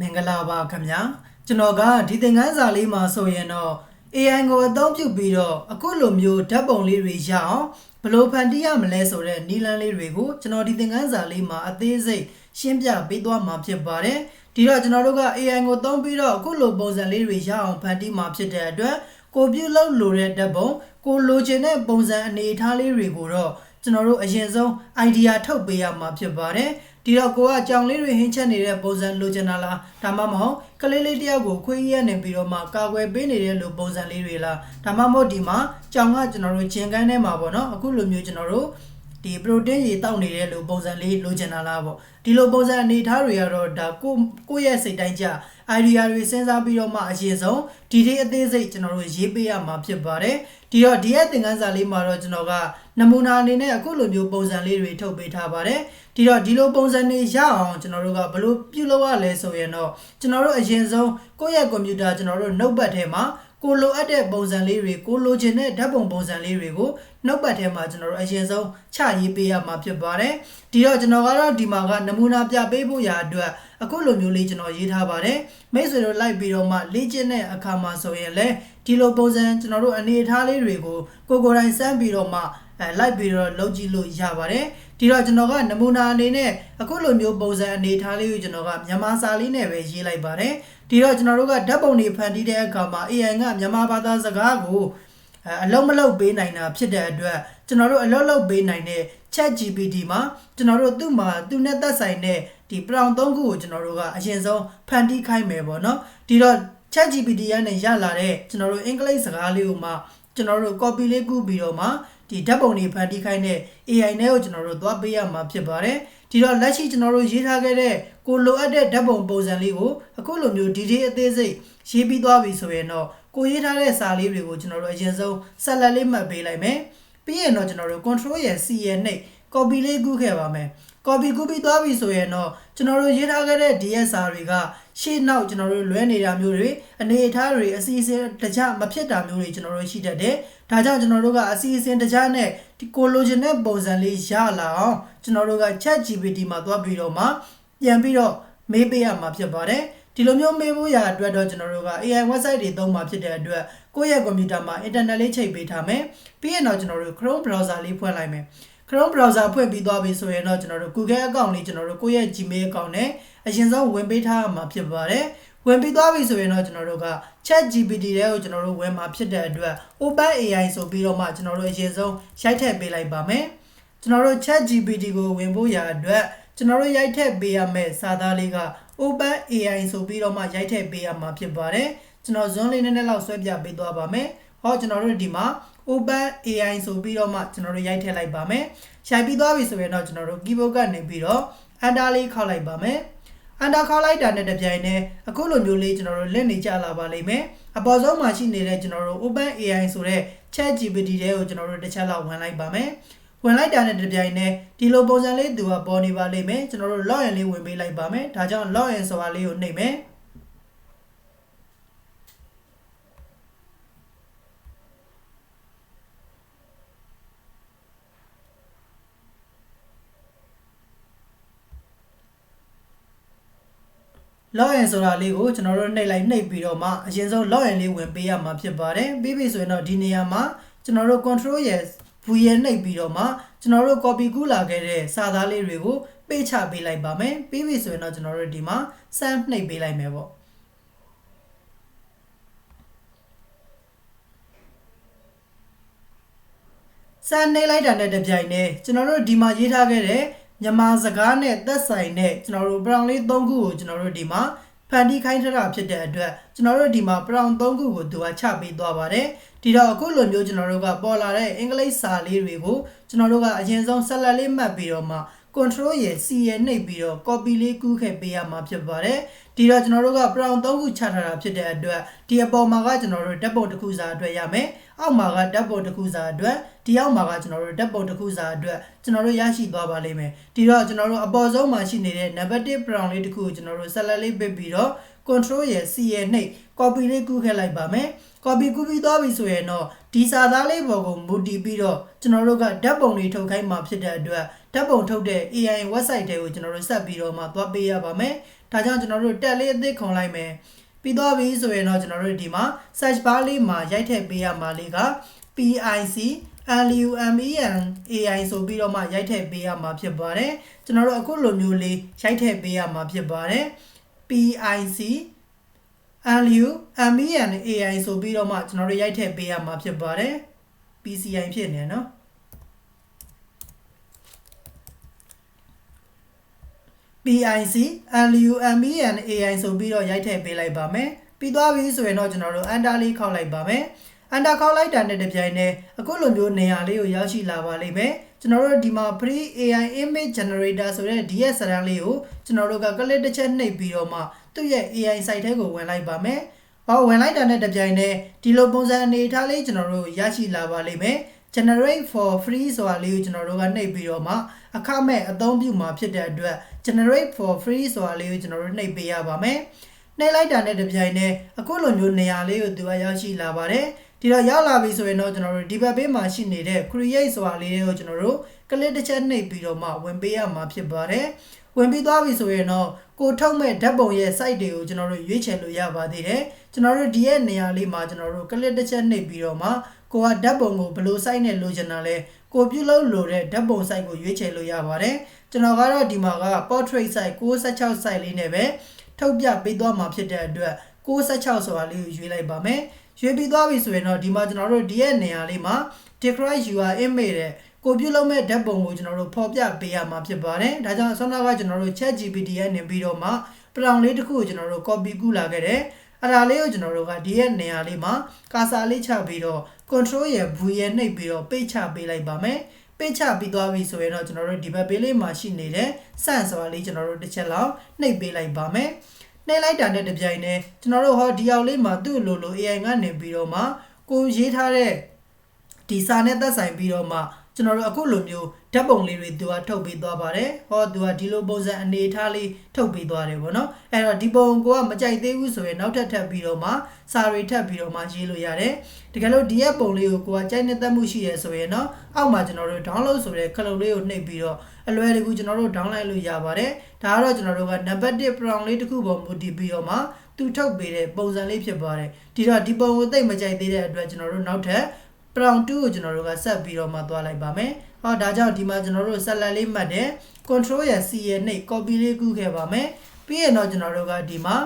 မင်္ဂလာပါခင်ဗျာကျွန်တော်ကဒီသင်ခန်းစာလေးမှာဆိုရင်တော့ AI ကိုအသုံးပြုပြီးတော့အခုလိုမျိုးဓာတ်ပုံလေးတွေရအောင်ဘယ်လိုဖန်တီးရမလဲဆိုတဲ့နည်းလမ်းလေးတွေကိုကျွန်တော်ဒီသင်ခန်းစာလေးမှာအသေးစိတ်ရှင်းပြပေးသွားမှာဖြစ်ပါတယ်ဒီတော့ကျွန်တော်တို့က AI ကိုသုံးပြီးတော့အခုလိုပုံစံလေးတွေရအောင်ဖန်တီးမှာဖြစ်တဲ့အတွက်ကိုပြုလုပ်လိုတဲ့ဓာတ်ပုံကိုလိုချင်တဲ့ပုံစံအနေအထားလေးတွေကိုတော့ကျွန်တော်တို့အရင်ဆုံး idea ထုတ်ပေးရမှာဖြစ်ပါတယ် ဒီတော့ကိုကကြောင်လေးတွေဟင်းချက်နေတဲ့ပုံစံလိုချင်တာလားဒါမှမဟုတ်ကလေးလေးတယောက်ကိုခွေးရက်နေပြီးတော့မှကာကွယ်ပေးနေတဲ့လိုပုံစံလေးတွေလားဒါမှမဟုတ်ဒီမှာကြောင်ကကျွန်တော်တို့ဂျင်ကန်းထဲမှာပေါ့နော်အခုလိုမျိုးကျွန်တော်တို့ဒီ protein ရေတောက်နေတဲ့လိုပုံစံလေးလိုချင်တာလားပေါ့ဒီလိုပုံစံအနေထားတွေကတော့ဒါကိုကိုယ့်ရဲ့စိတ်တိုင်းကြ idea တွေစဉ်းစားပြီးတော့မှအရင်ဆုံးဒီဒီအသေးစိတ်ကျွန်တော်တို့ရေးပေးရမှာဖြစ်ပါတယ်ဒီတော့ဒီရဲ့သင်ခန်းစာလေးမှာတော့ကျွန်တော်ကနမူနာအနေနဲ့အခုလိုမျိုးပုံစံလေးတွေထုတ်ပေးထားပါတယ် ဒီတော့ဒီလိုပုံစံတွေရအောင်ကျွန်တော်တို့ကဘယ်လိုပြုလုပ်ရလဲဆိုရင်တော့ကျွန်တော်တို့အရင်ဆုံးကိုယ့်ရဲ့ကွန်ပျူတာကျွန်တော်တို့နှုတ်ပတ်ထဲမှာကိုလိုအပ်တဲ့ပုံစံလေးတွေကိုလိုချင်တဲ့ဓာတ်ပုံပုံစံလေးတွေကိုနှုတ်ပတ်ထဲမှာကျွန်တော်တို့အရင်ဆုံးချရေးပေးရမှာဖြစ်ပါတယ်ဒီတော့ကျွန်တော်ကတော့ဒီမှာကနမူနာပြပေးဖို့ရာအတွက်အခုလိုမျိုးလေးကျွန်တော်ရေးထားပါတယ်မိတ်ဆွေတို့လိုက်ပြီးတော့မှလေ့ကျင့်တဲ့အခါမှာဆိုရင်လည်းဒီလိုပုံစံကျွန်တော်တို့အနေအထားလေးတွေကိုကိုကိုယ်တိုင်စမ်းပြီးတော့မှအဲလိုက်ပြီးတော့လုပ်ကြည့်လို့ရပါတယ် ဒီတော့ကျွန်တော်ကနမူနာအနေနဲ့အခုလိုမျိုးပုံစံအနေအထားလေးကိုကျွန်တော်ကမြန်မာစာလေးနဲ့ပဲရေးလိုက်ပါတယ်ဒီတော့ကျွန်တော်တို့ကဓာတ်ပုံတွေဖန်တီးတဲ့အခါမှာ AI ကမြန်မာဘာသာစကားကိုအဲအလုံးမလုံးပေးနိုင်တာဖြစ်တဲ့အတွက်ကျွန်တော်တို့အလုံးလုံးပေးနိုင်တဲ့ Chat GPT မှာကျွန်တော်တို့သူ့မှာသူနဲ့သက်ဆိုင်တဲ့ဒီ prompt ၃ခုကိုကျွန်တော်တို့ကအရင်ဆုံးဖန်တီးခိုင်းမယ်ပေါ့နော်ဒီတော့ Chat GPT ရနဲ့ရလာတဲ့ကျွန်တော်တို့အင်္ဂလိပ်စကားလေးကိုမှကျွန်တော်တို့ copy လေးကူးပြီးတော့မှ ဒီဓာတ်ပုံတွေဖန်တီးခိုင်းတဲ့ AI နဲ့ကိုကျွန်တော်တို့သွားပေးရမှာဖြစ်ပါတယ်ဒီတော့လက်ရှိကျွန်တော်တို့ရေးထားခဲ့တဲ့ကိုလိုအပ်တဲ့ဓာတ်ပုံပုံစံလေးကိုအခုလိုမျိုးဒီဒီအသေးစိတ်ရေးပြီးသွားပြီဆိုရင်တော့ကိုရေးထားတဲ့စာလေးတွေကိုကျွန်တော်တို့အရင်ဆုံးဆက်လက်လေးမှတ်ပေးလိုက်မယ်ပြီးရင်တော့ကျွန်တော်တို့ control ရဲ့ C ရဲ့နှိပ် copy လေးကူးခဲ့ပါမယ် copy ကူးပြီးသွားပြီဆိုရင်တော့ကျွန်တော်တို့ရေးထားခဲ့တဲ့ DSR တွေကရှေ့နောက်ကျွန်တော်တို့လွဲနေတာမျိုးတွေအနေအထားတွေအစီအစဉ်တခြားမဖြစ်တာမျိုးတွေကျွန်တော်တို့ရှိတတ်တယ်ဒါကြောင့်ကျွန်တော်တို့ကအစီအစဉ်တခြားနဲ့ဒီကိုလိုချင်တဲ့ပုံစံလေးရလာအောင်ကျွန်တော်တို့က Chat GPT မှာသွားပြီးတော့မှပြန်ပြီးတော့မေးပေးရမှာဖြစ်ပါတယ်ဒီလိုမျိုးမေးဖို့ရအတွက်တော့ကျွန်တော်တို့က AI website တွေသုံးမှာဖြစ်တဲ့အတွက်ကိုယ့်ရဲ့ကွန်ပျူတာမှာ internet လေးချိန်ပေးထားမယ်ပြီးရင်တော့ကျွန်တော်တို့ Chrome browser လေးဖွင့်လိုက်မယ် Chrome browser ဖွင့်ပြီးသွားပြီဆိုရင်တော့ကျွန်တော်တို့ Google account လေးကျွန်တော်တို့ကိုယ့်ရဲ့ Gmail account နဲ့အရင်ဆုံးဝင်ပေးထားမှာဖြစ်ပါတယ်ဝင်ပြီးသွားပြီဆိုရင်တော့ကျွန်တော်တို့က Chat GPT တွေကိုကျွန်တော်တို့ဝင်မှာဖြစ်တဲ့အတွက် Open AI ဆိုပြီးတော့မှကျွန်တော်တို့အရင်ဆုံးရိုက်ထည့်ပေးလိုက်ပါမယ်ကျွန်တော်တို့ Chat GPT ကိုဝင်ဖို့ရာအတွက်ကျွန်တော်တို့ရိုက်ထည့်ပေးရမယ့်စာသားလေးက Open AI ဆိုပြီးတော့မှရိုက်ထည့်ပေးရမှာဖြစ်ပါတယ်ကျွန်တော် zone လေးနည်းနည်းလောက်ဆွဲပြပေးသွားပါမယ်ဟောကျွန်တော်တို့ဒီမှာ Open AI ဆိုပြီးတော့မှကျွန်တော်တို့ရိုက်ထည့်လိုက်ပါမယ်ရိုက်ပြီးသွားပြီဆိုရင်တော့ကျွန်တော်တို့ keyboard ကနေပြီးတော့ enter လေးခောက်လိုက်ပါမယ် enter ခောက်လိုက်တာနဲ့တပြိုင်တည်းအခုလိုမျိုးလေးကျွန်တော်တို့လက်နေကြလာပါလိမ့်မယ်အပေါ်ဆုံးမှာရှိနေတဲ့ကျွန်တော်တို့ Open AI ဆိုတဲ့ Chat GPT တွေကိုကျွန်တော်တို့တစ်ချက်လောက်ဝင်လိုက်ပါမယ်ဝင်လိုက်တာနဲ့တပြိုင်တည်းဒီလိုပုံစံလေးသူကပေါ်နေပါလိမ့်မယ်ကျွန်တော်တို့ login လေးဝင်ပေးလိုက်ပါမယ်ဒါကြောင့် login ဆိုတာလေးကိုနှိပ်မယ် login ဆိုတာလေးကိုကျွန်တော်တို့နှိပ်လိုက်နှိပ်ပြီးတော့မှအရင်ဆုံး login လေးဝင်ပေးရမှာဖြစ်ပါတယ်ပြီးပြီဆိုရင်တော့ဒီနေရာမှာကျွန်တော်တို့ control ရဲ့ V ရဲ့နှိပ်ပြီးတော့မှကျွန်တော်တို့ copy ကူးလာခဲ့တဲ့စာသားလေးတွေကိုပေးချပေးလိုက်ပါမယ်ပြီးပြီဆိုရင်တော့ကျွန်တော်တို့ဒီမှာ save နှိပ်ပေးလိုက်မယ်ပေါ့စမ်းနေလိုက်တာနဲ့တပြိုင်တည်းကျွန်တော်တို့ဒီမှာရေးထားခဲ့တဲ့ မြန်မာစကားနဲ့သက်ဆိုင်တဲ့ကျွန်တော်တို့ brown လေး၃ခုကိုကျွန်တော်တို့ဒီမှာဖန်တီးခိုင်းထားတာဖြစ်တဲ့အတွက်ကျွန်တော်တို့ဒီမှာ brown ၃ခုကိုသူကချပေးသွားပါတယ်ဒီတော့အခုလိုမျိုးကျွန်တော်တို့ကပေါ်လာတဲ့အင်္ဂလိပ်စာလေးတွေကိုကျွန်တော်တို့ကအရင်ဆုံးဆက်လက်လေးမှတ်ပြီးတော့မှ control ရဲ့ C ရဲ့နှိပ်ပြီးတော့ copy လေးကူးခဲ့ပေးရမှာဖြစ်ပါတယ်ဒီတော့ကျွန်တော်တို့က brown ၃ခုချထားတာဖြစ်တဲ့အတွက်ဒီအပေါ်မှာကကျွန်တော်တို့ဓာတ်ပုံတစ်ခုစာအတွက်ရမယ်အောက်မှာကဓာတ်ပုံတစ်ခုစာအတွက်ဒီအောက်မှာကကျွန်တော်တို့ဓာတ်ပုံတစ်ခုစာအတွက်ကျွန်တော်တို့ရရှိသွားပါလိမ့်မယ်ဒီတော့ကျွန်တော်တို့အပေါ်ဆုံးမှာရှိနေတဲ့ negative brown လေးတစ်ခုကိုကျွန်တော်တို့ဆက်လက်လေးပစ်ပြီးတော့ control ရဲ့ C ရဲ့နှိပ် copy လေးကူးခဲ့လိုက်ပါမယ် copy ကူးပြီးသွားပြီဆိုရင်တော့ဒီစာသားလေးပေါ်ကိုမူတည်ပြီးတော့ကျွန်တော်တို့ကဓာတ်ပုံတွေထုတ်ခိုင်းမှာဖြစ်တဲ့အတွက်ဓာတ်ပုံထုတ်တဲ့ AI website တွေကိုကျွန်တော်တို့ဆက်ပြီးတော့မှသွားပေးရပါမယ်ဒါကြောင့်ကျွန်တော်တို့တက်လေးအသစ်ခုံလိုက်မယ်ပြီးသွားပြီဆိုရင်တော့ကျွန်တော်တို့ဒီမှာ search bar လေးမှာရိုက်ထည့်ပေးရမှာလေးက PIC LUMEN AI ဆိုပြီးတော့မှရိုက်ထည့်ပေးရမှာဖြစ်ပါတယ်ကျွန်တော်တို့အခုလိုမျိုးလေးရိုက်ထည့်ပေးရမှာဖြစ်ပါတယ် PIC LUMEN AI ဆိုပြီးတော့မှကျွန်တော်တို့ရိုက်ထည့်ပေးရမှာဖြစ်ပါတယ် PCI ဖြစ်နေနော် PIC LUMEN AI ဆိုပြီးတော့ရိုက်ထည့်ပေးလိုက်ပါမယ်ပြီးသွားပြီဆိုရင်တော့ကျွန်တော်တို့ enter လေးခောက်လိုက်ပါမယ်အန်တာခေါက်လိုက်တာနဲ့တပြိုင်နက်အခုလိုမျိုးနေရာလေးကိုရောက်ရှိလာပါလိမ့်မယ်ကျွန်တော်တို့ဒီမှာ free AI image generator ဆိုတဲ့ DS စရန်လေးကိုကျွန်တော်တို့က click တစ်ချက်နှိပ်ပြီးတော့မှ သူ့ရဲ့ AI site ထဲကိုဝင်လိုက်ပါမယ်။ဟောဝင်လိုက်တာနဲ့တပြိုင်နက်ဒီလိုပုံစံအနေထားလေးကျွန်တော်တို့ရရှိလာပါလိမ့်မယ်။ generate for free ဆိုတာလေးကိုကျွန်တော်တို့ကနှိပ်ပြီးတော့မှအခမဲ့အသုံးပြုမှာဖြစ်တဲ့အတွက် generate for free ဆိုတာလေးကိုကျွန်တော်တို့နှိပ်ပေးရပါမယ်။နှိပ်လိုက်တာနဲ့တပြိုင်နက်အခုလိုမျိုးနေရာလေးကိုသူကရောက်ရှိလာပါတယ်။ဒီတော့ရောက်လာပြီဆိုရင်တော့ကျွန်တော်တို့ဒီဘက်ဘေးမှာရှိနေတဲ့ create ဆိုတာလေးတွေကိုကျွန်တော်တို့ click တစ်ချက်နှိပ်ပြီးတော့မှဝင်ပေးရမှာဖြစ်ပါတယ်ဝင်ပြီးသွားပြီဆိုရင်တော့ ကိုထုတ်မဲ့ဓာတ်ပုံရဲ့ site တွေကိုကျွန်တော်တို့ရွေးချယ်လို့ရပါသေးတယ်ကျွန်တော်တို့ဒီရဲ့နေရာလေးမှာကျွန်တော်တို့ click တစ်ချက်နှိပ်ပြီးတော့မှကိုကဓာတ်ပုံကိုဘယ်လို site နဲ့လိုချင်တာလဲကိုပြုလုပ်လိုတဲ့ဓာတ်ပုံ site ကိုရွေးချယ်လို့ရပါတယ်ကျွန်တော်ကတော့ဒီမှာက portrait site 616 site လေးနဲ့ပဲထုတ်ပြပေးသွားမှာဖြစ်တဲ့အတွက်616ဆိုတာလေးကိုရွေးလိုက်ပါမယ်ရွေးပြီးသွားပြီဆိုရင်တော့ဒီမှာကျွန်တော်တို့ဒီရဲ့နေရာလေးမှာ decry UR image တဲ့ ကိုပြုလုပ်မဲ့ဓာတ်ပုံကိုကျွန်တော်တို့ဖော်ပြပေးရမှာဖြစ်ပါတယ်။ဒါကြောင့်ဆောနာကကျွန်တော်တို့ Chat GPT ရဲ့နေပြီးတော့မှပလောင်လေးတစ်ခုကိုကျွန်တော်တို့ copy ကူးလာခဲ့တယ်။အဲ့ဒါလေးကိုကျွန်တော်တို့ကဒီရဲ့နေရာလေးမှာကာစာလေးချပြီးတော့ control ရဲ့ V ရဲ့နှိပ်ပြီးတော့ page ချပေးလိုက်ပါမယ်။ပိတ်ချပြီးသွားပြီဆိုရင်တော့ကျွန်တော်တို့ဒီဘက်ပေးလေးမှာရှိနေတဲ့ sense ဆိုတာလေးကျွန်တော်တို့တစ်ချက်လောက်နှိပ်ပေးလိုက်ပါမယ်။နှိပ်လိုက်တာနဲ့တပြိုင်တည်းကျွန်တော်တို့ဟောဒီအောင်လေးမှာသူ့လိုလို AI ကနေပြီးတော့မှကိုရေးထားတဲ့ဒီစာနဲ့သက်ဆိုင်ပြီးတော့မှ ကျွန်တော်တို့အခုလိုမျိုးဓာတ်ပုံလေးတွေသူကထုတ်ပေးသွားပါတယ်ဟောသူကဒီလိုပုံစံအနေထားလေးထုတ်ပေးသွားတယ်ပေါ့နော်အဲ့တော့ဒီပုံကိုကမကြိုက်သေးဘူးဆိုရင်နောက်ထပ်ထပ်ပြီးတော့မှစာတွေထပ်ပြီးတော့မှရေးလို့ရတယ်တကယ်လို့ဒီရဲ့ပုံလေးကိုကိုကကြိုက်နေတတ်မှုရှိရဆိုရင်တော့အောက်မှာကျွန်တော်တို့ download ဆိုတဲ့ခလုတ်လေးကိုနှိပ်ပြီးတော့အလွယ်တကူကျွန်တော်တို့ download လို့ရပါတယ်ဒါကတော့ကျွန်တော်တို့က number 1 prompt လေးတစ်ခုပေါ်မူတည်ပြီးတော့မှသူထုတ်ပေးတဲ့ပုံစံလေးဖြစ်ပါတယ်ဒီတော့ဒီပုံကိုသိမကြိုက်သေးတဲ့အတွက်ကျွန်တော်တို့နောက်ထပ် prompt 2ကိုကျွန်တော်တို့ကဆက်ပြီးတော့မှသွားလိုက်ပါမယ်ဟောဒါကြောင့်ဒီမှာကျွန်တော်တို့ဆက်လက်လေးမှတ်တယ် control ရဲ့ C ရဲ့နှိပ် copy လေးကူးခဲ့ပါမယ်ပြီးရင်တော့ကျွန်တော်တို့ကဒီမှာ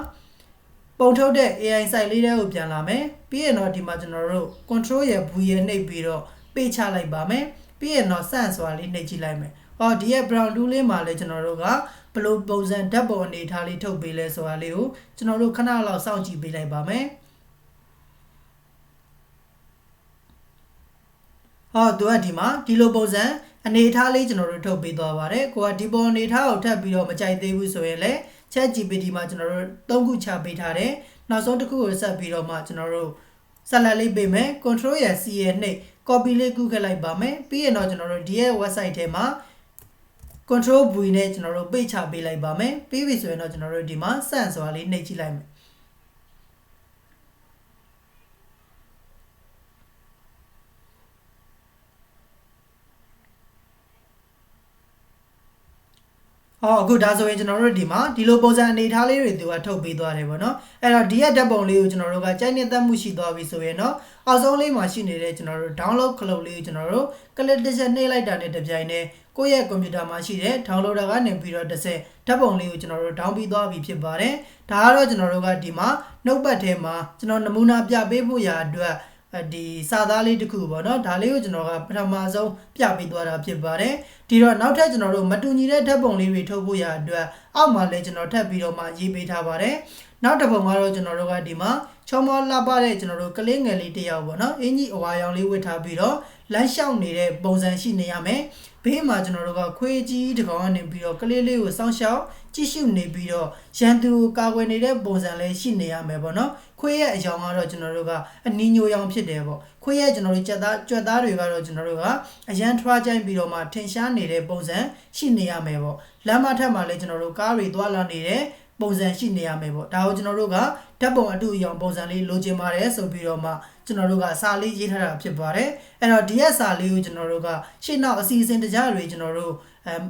ပုံထုတ်တဲ့ AI site လေးတွေကိုပြန်လာမယ်ပြီးရင်တော့ဒီမှာကျွန်တော်တို့ control ရဲ့ V ရဲ့နှိပ်ပြီးတော့ပေးချလိုက်ပါမယ်ပြီးရင်တော့ sense ဆိုတာလေးနှိပ်ကြည့်လိုက်မယ်ဟောဒီရဲ့ brown tool လေးမှာလည်းကျွန်တော်တို့ကဘလို့ပုံစံဓာတ်ပုံအနေထားလေးထုတ်ပေးလဲဆိုတာလေးကိုကျွန်တော်တို့ခဏလောက်စောင့်ကြည့်ပေးလိုက်ပါမယ် ဟောသူကဒီမှာဒီလိုပုံစံအနေထားလေးကျွန်တော်တို့ထုတ်ပေးသွားပါတယ်ကိုကဒီပုံအနေထားကိုထပ်ပြီးတော့မကြိုက်သေးဘူးဆိုရင်လည်း Chat GPT မှာကျွန်တော်တို့သုံးခုချပေးထားတယ်နောက်ဆုံးတစ်ခုကိုဆက်ပြီးတော့မှကျွန်တော်တို့ဆက်လက်လေးပေးမယ် control ရ C ရဲ့နှိပ် copy လေးကူးခဲ့လိုက်ပါမယ်ပြီးရင်တော့ကျွန်တော်တို့ဒီရဲ့ website ထဲမှာ control V နဲ့ကျွန်တော်တို့ပိတ်ချပေးလိုက်ပါမယ်ပြီးပြီဆိုရင်တော့ကျွန်တော်တို့ဒီမှာ send ဆိုတာလေးနှိပ်ကြည့်လိုက်မယ် ဟောအခုဒါဆိုရင်ကျွန်တော်တို့ဒီမှာဒီလိုပုံစံအနေထားလေးတွေသူကထုတ်ပေးသွားတယ်ပေါ့နော်အဲ့တော့ဒီရဲ့ဓာတ်ပုံလေးကိုကျွန်တော်တို့ကကြိုက်နေတတ်မှုရှိသွားပြီဆိုရင်တော့အောက်ဆုံးလေးမှာရှိနေတဲ့ကျွန်တော်တို့ download ခလုတ်လေးကိုကျွန်တော်တို့ click တစ်ချက်နှိပ်လိုက်တာနဲ့တပြိုင်တည်းကိုယ့်ရဲ့ကွန်ပျူတာမှာရှိတဲ့ downloader ကနေပြီးတော့တစ်ဆက်ဓာတ်ပုံလေးကိုကျွန်တော်တို့ down ပြီးသွားပြီဖြစ်ပါတယ်ဒါကတော့ကျွန်တော်တို့ကဒီမှာနှုတ်ပတ်ထဲမှာကျွန်တော်နမူနာပြပေးဖို့ရာအတွက် ဒီစာသားလေးတစ်ခုပေါ့နော်ဒါလေးကိုကျွန်တော်ကပထမဆုံးပြပေးသွားတာဖြစ်ပါတယ်ဒီတော့နောက်ထပ်ကျွန်တော်တို့မတူညီတဲ့ဓာတ်ပုံလေးတွေထုတ်ဖို့ရအတွက်အောက်မှာလည်းကျွန်တော်ထပ်ပြီးတော့မှရေးပေးထားပါတယ်နောက်တစ်ပုံကတော့ကျွန်တော်တို့ကဒီမှာချောမောလှပတဲ့ကျွန်တော်တို့ကလေးငယ်လေးတစ်ယောက်ပေါ့နော်အင်ကြီးအဝါရောင်လေးဝတ်ထားပြီးတော့လမ်းလျှောက်နေတဲ့ပုံစံရှိနေရမယ်ဘေးမှာကျွန်တော်တို့ကခွေးကြီးတစ်ကောင်ကနေပြီးတော့ကလေးလေးကိုစောင့်ရှောက် ကြည့်ရှုနေပြီးတော့ရန်သူကိုကာကွယ်နေတဲ့ပုံစံလေးရှိနေရမယ်ပေါ့နော်ခွေးရဲ့အယောင်ကတော့ကျွန်တော်တို့ကအနီညိုရောင်ဖြစ်တယ်ပေါ့ခွေးရဲ့ကျွန်တော်တို့ကြက်သားကြွက်သားတွေကတော့ကျွန်တော်တို့ကအရန်ထွားကြိုင်းပြီးတော့မှထင်ရှားနေတဲ့ပုံစံရှိနေရမယ်ပေါ့လမ်းမထက်မှာလည်းကျွန်တော်တို့ကားတွေသွားလာနေတဲ့ပုံစံရှိနေရမယ်ပေါ့ဒါကိုကျွန်တော်တို့ကဓာတ်ပုံအတူအယောင်ပုံစံလေးလိုချင်ပါတယ်ဆိုပြီးတော့မှကျွန်တော်တို့ကစာလေးရေးထားတာဖြစ်ပါတယ်အဲ့တော့ဒီရက်စာလေးကိုကျွန်တော်တို့ကရှေ့နောက်အစီအစဉ်တကြားတွေကျွန်တော်တို့အမ်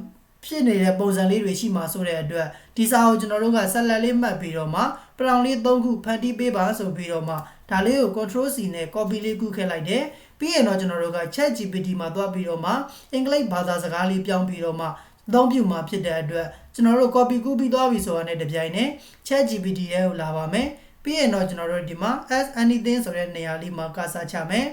ဖြစ်နေတဲ့ပုံစံလေးတွေရှိမှာဆိုတဲ့အတွက်ဒီစာကိုကျွန်တော်တို့ကဆက်လက်လေးမှတ်ပြီးတော့မှပရောင်လေး၃ခုဖန်တီးပေးပါဆိုပြီးတော့မှဒါလေးကို control C နဲ့ copy လေးကူးခဲ့လိုက်တယ်ပြီးရင်တော့ကျွန်တော်တို့က chat GPT မှာတွားပြီးတော့မှအင်္ဂလိပ်ဘာသာစကားလေးပြောင်းပြီးတော့မှအသုံးပြုမှာဖြစ်တဲ့အတွက်ကျွန်တော်တို့ copy ကူးပြီးသွားပြီဆိုတာနဲ့တပြိုင်နက် chat GPT ရဲ့ကိုလာပါမယ်ပြီးရင်တော့ကျွန်တော်တို့ဒီမှာ as anything ဆိုတဲ့နေရာလေးမှာကာစာချမယ်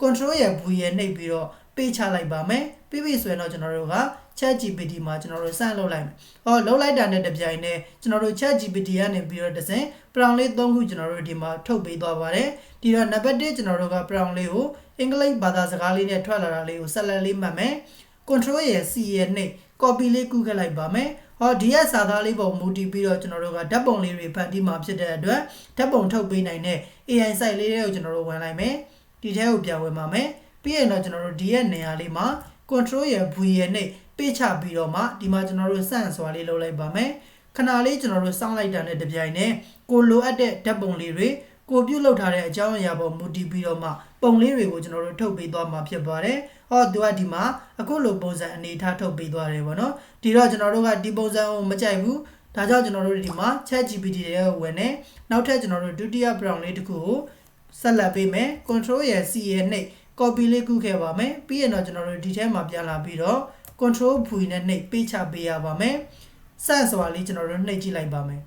control ရဲ့ V ရဲ့နှိပ်ပြီးတော့ ပေးချလိုက်ပါမယ်ပြီးပြီဆိုရင်တော့ကျွန်တော်တို့က chat GPT မှာကျွန်တော်တို့စမ်းလုပ်လိုက်မယ်။ဟောလုပ်လိုက်တာနဲ့တပြိုင်နက်ကျွန်တော်တို့ chat GPT ကနေပြီးတော့တစ်စင် prompt လေး၃ခုကျွန်တော်တို့ဒီမှာထုတ်ပေးသွားပါတယ်။ဒီတော့နံပါတ်1ကျွန်တော်တို့က prompt လေးကိုအင်္ဂလိပ်ဘာသာစကားလေးနဲ့ထွက်လာတာလေးကိုဆက်လက်လေးမှတ်မယ်။ control ရဲ့ C ရဲ့နှိပ် copy လေးကူးခဲ့လိုက်ပါမယ်။ဟောဒီရဲ့စာသားလေးပုံမူတည်ပြီးတော့ကျွန်တော်တို့ကဓာတ်ပုံလေးတွေဖန်တီးမှာဖြစ်တဲ့အတွက်ဓာတ်ပုံထုတ်ပေးနိုင်တဲ့ AI site လေးတွေကိုကျွန်တော်တို့ဝင်လိုက်မယ်။ဒီထဲကိုပြန်ဝင်ပါမယ်။ ပြီးရင်တော့ကျွန်တော်တို့ဒီရဲ့နေရာလေးမှာ control ရဲ့ V ရဲ့နှိပ်ပေးချပြီးတော့မှဒီမှာကျွန်တော်တို့စန့်စွာလေးလုပ်လိုက်ပါမယ်ခဏလေးကျွန်တော်တို့စောင့်လိုက်တာနဲ့တပြိုင်နက်ကိုလိုအပ်တဲ့ဓာတ်ပုံလေးတွေကိုပြုတ်လောက်ထားတဲ့အကြောင်းအရာပေါ်မူတည်ပြီးတော့မှပုံလေးတွေကိုကျွန်တော်တို့ထုတ်ပေးသွားမှာဖြစ်ပါတယ်။ဟောသူကဒီမှာအခုလိုပုံစံအနေထားထုတ်ပေးသွားတယ်ပေါ့နော်။ဒီတော့ကျွန်တော်တို့ကဒီပုံစံကိုမကြိုက်ဘူး။ဒါကြောင့်ကျွန်တော်တို့ဒီမှာ Chat GPT တွေကိုဝင်နေနောက်ထပ်ကျွန်တော်တို့ဒုတိယ prompt လေးတစ်ခုကိုဆက်လက်ပေးမယ်။ control ရဲ့ C ရဲ့နှိပ် copy လေးကူးခဲ့ပါမယ်။ပြီးရင်တော့ကျွန်တော်တို့ဒီထဲမှာပြန်လာပြီးတော့ control V နဲ့နှိပ်ပေးချပေးရပါမယ်စန့်စွာလေးကျွန်တော်တို့နှိပ်ကြည့်လိုက်ပါမယ်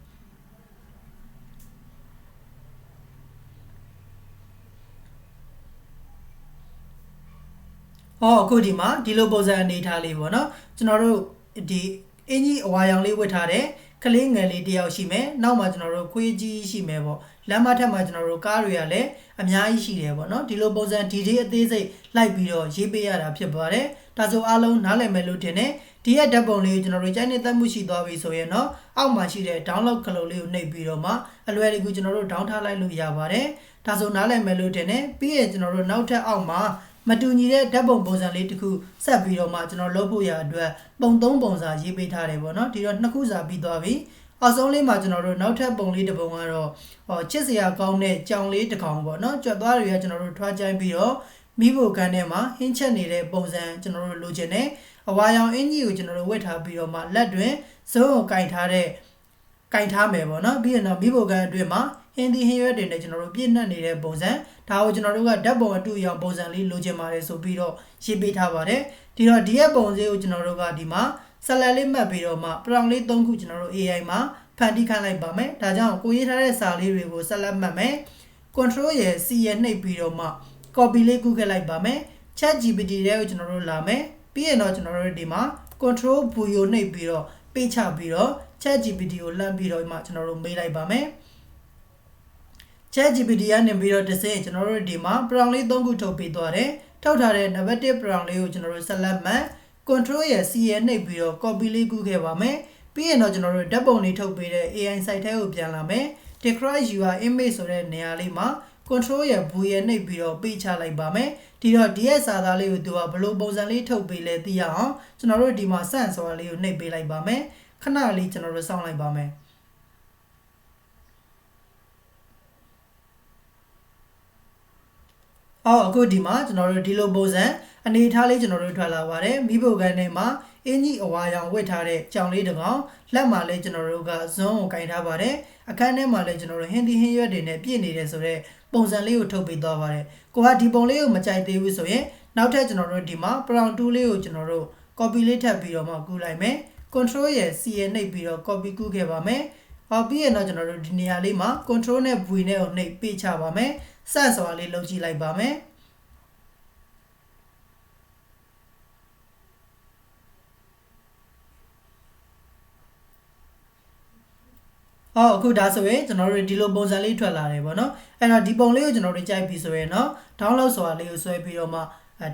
ဟောအခုဒီမှာဒီလိုပုံစံအနေထားလေးပေါ့နော်ကျွန်တော်တို့ဒီအင်ကြီးအဝါရောင်လေးဝတ်ထားတဲ့ ကလေးငယ်လေးတယောက်ရှိမယ်နောက်မှာကျွန်တော်တို့ခွေးကြီးရှိမယ်ပေါ့လမ်းမထက်မှာကျွန်တော်တို့ကားတွေကလည်းအများကြီးရှိတယ်ပေါ့နော်ဒီလိုပုံစံဒီဒီအသေးစိတ်လိုက်ပြီးတော့ရေးပေးရတာဖြစ်ပါတယ်ဒါဆိုအားလုံးနားလည်မယ်လို့ထင်တယ်ဒီရဲ့ဓာတ်ပုံလေးကိုကျွန်တော်တို့ကြိုက်နေတတ်မှုရှိသွားပြီဆိုရင်တော့အောက်မှာရှိတဲ့ download ကလုတ်လေးကိုနှိပ်ပြီးတော့မှအလွယ်တကူကျွန်တော်တို့ down ထားလိုက်လို့ရပါတယ်ဒါဆိုနားလည်မယ်လို့ထင်တယ်ပြီးရင်ကျွန်တော်တို့နောက်ထပ်အောက်မှာ မတူညီတဲ့ဓာတ်ပုံပုံစံလေးတစ်ခုဆက်ပြီးတော့မှကျွန်တော်လုပ်ဖို့ရအတွက်ပုံသုံးပုံစာရေးပေးထားတယ်ပေါ့နော်ဒီတော့နှစ်ခုစာပြီးသွားပြီအောက်ဆုံးလေးမှာကျွန်တော်တို့နောက်ထပ်ပုံလေးတစ်ပုံကတော့ဟောချစ်စရာကောင်းတဲ့ကြောင်လေးတစ်ကောင်ပေါ့နော်ကြွက်သွားတွေကကျွန်တော်တို့ထွားချိုင်းပြီးတော့မိဖို့ကန်းထဲမှာဟင်းချက်နေတဲ့ပုံစံကျွန်တော်တို့လိုချင်တယ်အဝါရောင်အင်ကြီးကိုကျွန်တော်တို့ဝတ်ထားပြီးတော့မှလက်တွင်ဇုံးကိုကင်ထားတဲ့ကင်ထားမယ်ပေါ့နော်ပြီးရင်တော့မိဖို့ကန်းအတွင်းမှာ ဟင်းသီးဟင်းရွက်တွေနဲ့ကျွန်တော်တို့ပြည့်နှက်နေတဲ့ပုံစံဒါကိုကျွန်တော်တို့ကဓာတ်ပုံအတူအရောင်ပုံစံလေးလိုချင်ပါတယ်ဆိုပြီးတော့ရေးပေးထားပါတယ်ဒီတော့ဒီရဲ့ပုံစံကိုကျွန်တော်တို့ကဒီမှာဆက်လက်လေးမှတ်ပြီးတော့မှပရောင်လေး၃ခုကျွန်တော်တို့ AI မှာဖန်တီးခိုင်းလိုက်ပါမယ်ဒါကြောင့်ကိုရေးထားတဲ့စာလေးတွေကိုဆက်လက်မှတ်မယ် control ရဲ့ C ရဲ့နှိပ်ပြီးတော့မှ copy လေးကူးခဲ့လိုက်ပါမယ် chat GPT တွေကိုကျွန်တော်တို့လာမယ်ပြီးရင်တော့ကျွန်တော်တို့ဒီမှာ control V ကိုနှိပ်ပြီးတော့ပေးချပြီးတော့ chat GPT ကိုလှမ်းပြီးတော့မှကျွန်တော်တို့မေးလိုက်ပါမယ် chat GPT ကနေပြီးတော့တစ်စင်းကျွန်တော်တို့ဒီမှာ prompt လေး၃ခုထုတ်ပေးသွားတယ်ထုတ်ထားတဲ့ navigate prompt လေးကိုကျွန်တော်တို့ဆက်လက်မှတ် control ရဲ့ C ရဲ့နှိပ်ပြီးတော့ copy လေးကူးခဲ့ပါမယ်ပြီးရင်တော့ကျွန်တော်တို့ဓာတ်ပုံလေးထုတ်ပေးတဲ့ AI site ထဲကိုပြန်လာမယ် describe your image ဆိုတဲ့နေရာလေးမှာ control ရဲ့ V ရဲ့နှိပ်ပြီးတော့ပေးချလိုက်ပါမယ်ဒီတော့ DS စာသားလေးကိုသူကဘယ်လိုပုံစံလေးထုတ်ပေးလဲသိရအောင်ကျွန်တော်တို့ဒီမှာစန့်ဆိုတာလေးကိုနှိပ်ပေးလိုက်ပါမယ်ခဏလေးကျွန်တော်တို့စောင့်လိုက်ပါမယ် အော်အခုဒီမှာကျွန်တော်တို့ဒီလိုပုံစံအနေထားလေးကျွန်တော်တို့ထွက်လာပါတယ်မိဘကန်ထဲမှာအင်းကြီးအဝါရောင်ဝတ်ထားတဲ့ကြောင်လေးတစ်ကောင်လက်မှာလည်းကျွန်တော်တို့ကဇွန်းကိုကင်ထားပါတယ်အခန်းထဲမှာလည်းကျွန်တော်တို့ဟင်းဒီဟင်းရွက်တွေနဲ့ပြည့်နေတယ်ဆိုတော့ပုံစံလေးကိုထုတ်ပေးသွားပါတယ်ကိုကဒီပုံလေးကိုမကြိုက်သေးဘူးဆိုရင်နောက်ထပ်ကျွန်တော်တို့ဒီမှာ brown tool လေးကိုကျွန်တော်တို့ copy လေးထပ်ပြီးတော့မှကူးလိုက်မယ် control ရဲ့ C ရဲ့နှိပ်ပြီးတော့ copy ကူးခဲ့ပါမယ်ဟောပြီးရင်တော့ကျွန်တော်တို့ဒီနေရာလေးမှာ control နဲ့ V နဲ့ကိုနှိပ်ပေးချပါမယ် စက်စွာလေးလုပ်ကြည့်လိုက်ပါမယ်ဟောအခုဒါဆိုရင်ကျွန်တော်တို့ဒီလိုပုံစံလေးထွက်လာတယ်ပေါ့နော်အဲ့တော့ဒီပုံလေးကိုကျွန်တော်တို့ကြိုက်ပြီဆိုရင်တော့ download ဆိုတာလေးကိုဆွဲပြီးတော့မှအဲ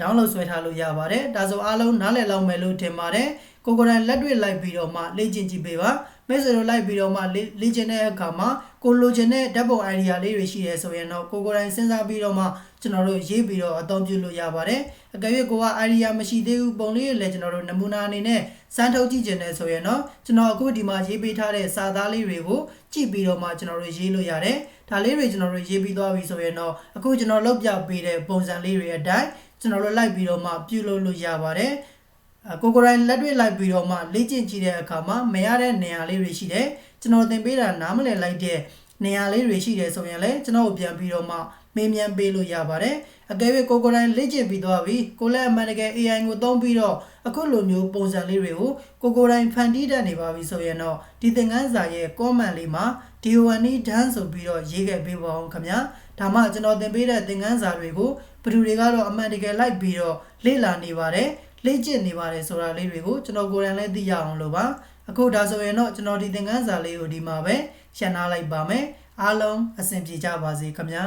download ဆွဲထားလို့ရပါတယ်ဒါဆိုအားလုံးနားလည်လောက်မယ်လို့ထင်ပါတယ်ကိုကိုယ်တိုင်လက်တွေ့လိုက်ပြီးတော့မှလေ့ကျင့်ကြည့်ပေးပါမိတ်ဆွေတို့လိုက်ပြီးတော့မှလေလေ့ကျင့်တဲ့အခါမှာကိုလိုချင်တဲ့ဓာတ်ပုံ idea လေးတွေရှိတယ်ဆိုရင်တော့ကိုကိုယ်တိုင်စဉ်းစားပြီးတော့မှကျွန်တော်တို့ရေးပြီးတော့အသုံးပြုလို့ရပါတယ်အကယ်၍ကိုက idea မရှိသေးဘူးပုံလေးတွေလည်းကျွန်တော်တို့နမူနာအနေနဲ့စမ်းထုတ်ကြည့်ခြင်းနဲ့ဆိုရင်တော့ကျွန်တော်အခုဒီမှာရေးပေးထားတဲ့စာသားလေးတွေကိုကြည့်ပြီးတော့မှကျွန်တော်တို့ရေးလို့ရတယ်ဒါလေးတွေကျွန်တော်တို့ရေးပြီးသွားပြီဆိုရင်တော့အခုကျွန်တော်လုပ်ပြပေးတဲ့ပုံစံလေးတွေအတိုင်း ကျွန်တော်တို့လိုက်ပြီးတော့မှပြုလုပ်လို့ရပါတယ်အကိုကိုယ်တိုင်လက်တွေ့လိုက်ပြီးတော့မှလေ့ကျင့်ကြည့်တဲ့အခါမှာမရတဲ့နေရာလေးတွေရှိတယ်ကျွန်တော်သင်ပေးတာနားမလည်လိုက်တဲ့နေရာလေးတွေရှိတယ်ဆိုရင်လည်းကျွန်တော်ကိုပြန်ပြီးတော့မှမေးမြန်းပေးလို့ရပါတယ်အကယ်၍ကိုကိုယ်တိုင်လေ့ကျင့်ပြီးသွားပြီကိုလည်းအမှန်တကယ် AI ကိုသုံးပြီးတော့အခုလိုမျိုးပုံစံလေးတွေကိုကိုကိုယ်တိုင်ဖန်တီးတတ်နေပါပြီဆိုရင်တော့ဒီသင်ခန်းစာရဲ့ comment လေးမှာ DON dance ဆိုပြီးတော့ရေးခဲ့ပေးပါအောင်ခင်ဗျာဒါမှကျွန်တော်သင်ပေးတဲ့သင်ခန်းစာတွေကို ဘယ်သူတွေကတော့အမှန်တကယ်လိုက်ပြီးတော့လေ့လာနေပါတယ်လေ့ကျင့်နေပါတယ်ဆိုတာလေးတွေကိုကျွန်တော်ကိုယ်တိုင်လည်းသိရအောင်လို့ပါအခုဒါဆိုရင်တော့ကျွန်တော်ဒီသင်ခန်းစာလေးကိုဒီမှာပဲရှင်းနာလိုက်ပါမယ်အားလုံးအဆင်ပြေကြပါစေခင်ဗျာ